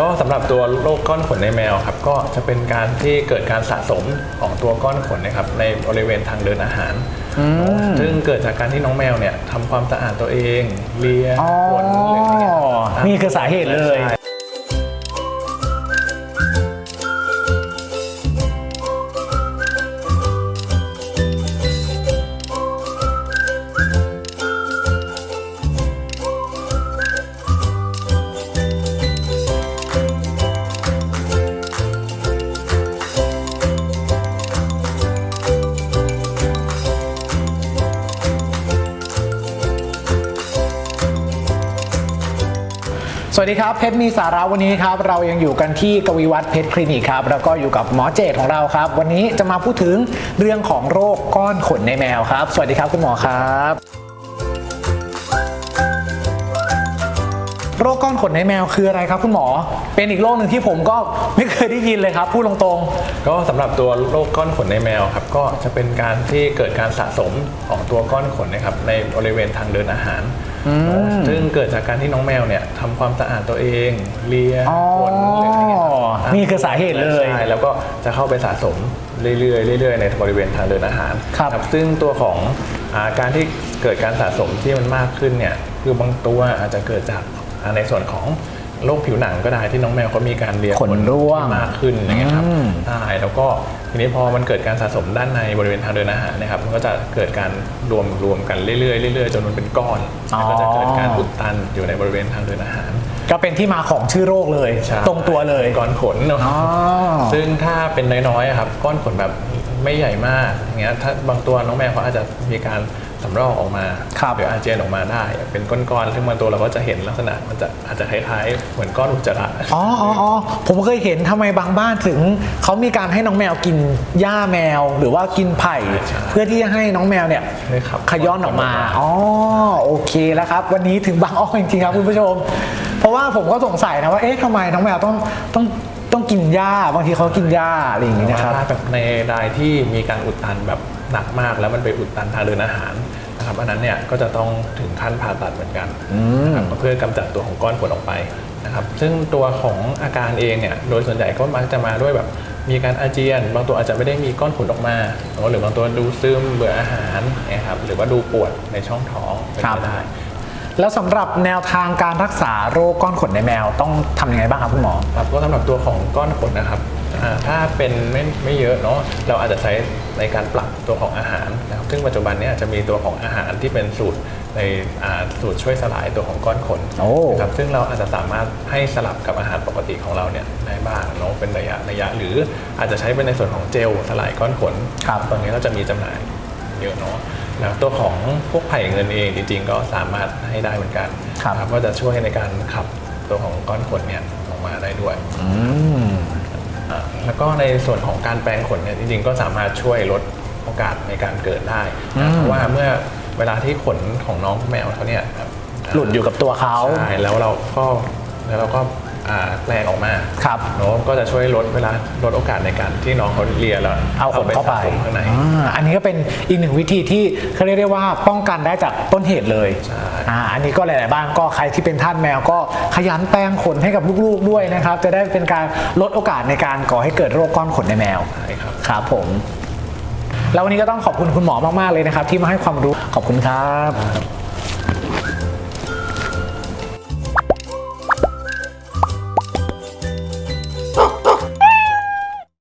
ก็สำหรับตัวโรคก้อนขนในแมวครับก็จะเป็นการที่เกิดการสะสมของตัวก้อนขนนะครับในบริเวณทางเดินอาหารเนอะซึ่งเกิดจากการที่น้องแมวเนี่ยทำความสะอาดตัวเองเลียอ๋อ ขนอะไรอย่างเงี้ยรับนี่คือสาเหตุเลย ใช่ สวัสดีครับเพชรมีสาระวันนี้ครับเรายังอยู่กันที่กวีวัฒน์เพชรคลินิกครับแล้วก็อยู่กับหมอเจตของเราครับ วันนี้จะมาพูดถึงเรื่องของโรคก้อนขนในแมวครับ สวัสดีครับคุณหมอครับ โรคก้อนขนในแมวคืออะไรครับคุณหมอ เป็นอีกโรคหนึ่งที่ผมก็ไม่เคยได้ยินเลยครับพูดตรงก็สำหรับตัวโรคก้อนขนในแมวครับก็จะเป็นการที่เกิดการสะสมของตัวก้อนขนนะครับในบริเวณทางเดินอาหารเนอะซึ่งเกิดจากการที่น้องแมวเนี่ยทำความสะอาดตัวเอง เลียอ๋อขนอะไรอย่างเงี้ยรับนี่คือสาเหตุเลยใช่แล้วก็จะเข้าไปสะสมเรื่อยๆเรื่อยๆในบริเวณทางเดินอาหารครับซึ่งตัวของอาการที่เกิดการสะสมที่มันมากขึ้นเนี่ยคือบางตัวอาจจะเกิดจากอ่า ในส่วนของโรคผิวหนังก็ได้ที่น้องแมวเขามีการเลียขนร่วงที่มากขึ้นอย่างเงี้ยครับอืมใช่แล้วก็ทีนี้พอมันเกิดการสะสมด้านในบริเวณทางเดินอาหารเนะครับมันก็จะเกิดการรวมรวมกันเรื่อยๆเรื่อยๆจนมันเป็นก้อนอ๋อแล้วก็จะเกิดการอุดตันอยู่ในบริเวณทางเดินอาหารๆก็เป็นที่มาของชื่อโรคเลยใช่ตรงตัวเลยก้อนขนเนาะอ๋อซึ่งถ้าเป็นน้อยๆอะครับก้อนขนแบบไม่ใหญ่มากอย่างเงี้ยถ้าบางตัวน้องแมวเขาอาจจะมีการ สำรอกออกมาครับหรืออาเจียนออกมาได้ เป็นก้อนๆซึ่งบางตัวเราก็จะเห็นลักษณะมันจะอาจจะคล้ายๆ เหมือนก้อนอุจจาระอ๋ออ๋ออ๋อผมเคยเห็นทำไมบางบ้านถึงเขามีการให้น้องแมวกินหญ้าแมวหรือว่ากินไผ่ใช่เพื่อที่จะให้น้องแมวเนี่ยใช่ครับขย้อนออกมาอ๋อโอเคแล้วครับ วันนี้ถึงบางอ้อจริงๆครับคุณผู้ชม เพราะว่าผมก็สงสัยนะว่าเอ๊ะทำไมน้องแมวต้องต้อง ต้องกินหญ้าบางทีเขากินหญ้าอะไรอย่างแต่นี้ว่านะครับถ้าแบบในรายที่มีการอุดตันแบบหนักมากแล้วมันไปอุดตันทางเดินอาหารนะครับอันนั้นเนี่ยก็จะต้องถึงขั้นผ่าตัดเหมือนกันนะครับเพื่อกำจัดตัวของก้อนขนออกไปนะครับซึ่งตัวของอาการเองเนี่ยโดยส่วนใหญ่ก็มักจะมาด้วยแบบมีการอาเจียน บางตัวอาจจะไม่ได้มีก้อนขนออกมา หรือบางตัวดูซึมเบื่ออาหารนะครับหรือว่าดูปวดในช่องท้องเป็นครับไปได้ แล้วสำหรับแนวทางการรักษาโรคก้อนขนในแมวต้องทำยังไงบ้างครับคุณหมอครับก็สำหรับตัวของก้อนขนนะครับอ่าถ้าเป็นไม่ไม่เยอะเนาะเราอาจจะใช้ในการปรับตัวของอาหารนะครับซึ่งปัจจุบันเนี้จะมีตัวของอาหารที่เป็นสูตรในอ่าสูตรช่วยสลายตัวของก้อนขนโอ้นะครับซึ่งเราอาจจะสามารถให้สลับกับอาหารปกติของเราเนี่ยได้บ้างเนาะเป็นระยะระยะ หรืออาจจะใช้เป็นในส่วนของเจลสลายก้อนขนครับตอนนี้เราจะมีจำหน่ายเยอะเนาะ แล้วตัวของพวกไผ่เงินเองจริงๆ ก็สามารถให้ได้เหมือนกันครับนะก็จะช่วยในการขับตัวของก้อนขนเนี่ยออกมาได้ด้วยอืมอ่าแล้วก็ในส่วนของการแปลงขนเนี่ยจริงๆ ก็สามารถช่วยลดโอกาสในการเกิดได้อืนะมเพราะว่าเมื่อเวลาที่ขนของน้องแมวเขาเนี่ยครับหลุดอยู่กับตัวเขาใช่แล้วเราก็แล้วเราก็อ่า แปลงออกมาครับเนาะก็จะช่วยลดเวลาลดโอกาสในการที่น้องเขาเลียแล้วเอาขนเข้าไปสะสมข้างในอ่าอันนี้ก็เป็นอีกหนึ่งวิธีที่เขาเรียกได้ว่าป้องกันได้จากต้นเหตุเลยใช่อ่าอันนี้ก็หลาย ๆ บ้านก็ใครที่เป็นท่านแมวก็ขยันแปรงขนให้กับลูก ๆ ด้วยนะครับ จะได้เป็นการลดโอกาสในการก่อให้เกิดโรคก้อนขนในแมวใช่ครับครับผมแล้ววันนี้ก็ต้องขอบคุณคุณหมอมาก ๆ เลยนะครับ ที่มาให้ความรู้ขอบคุณครับ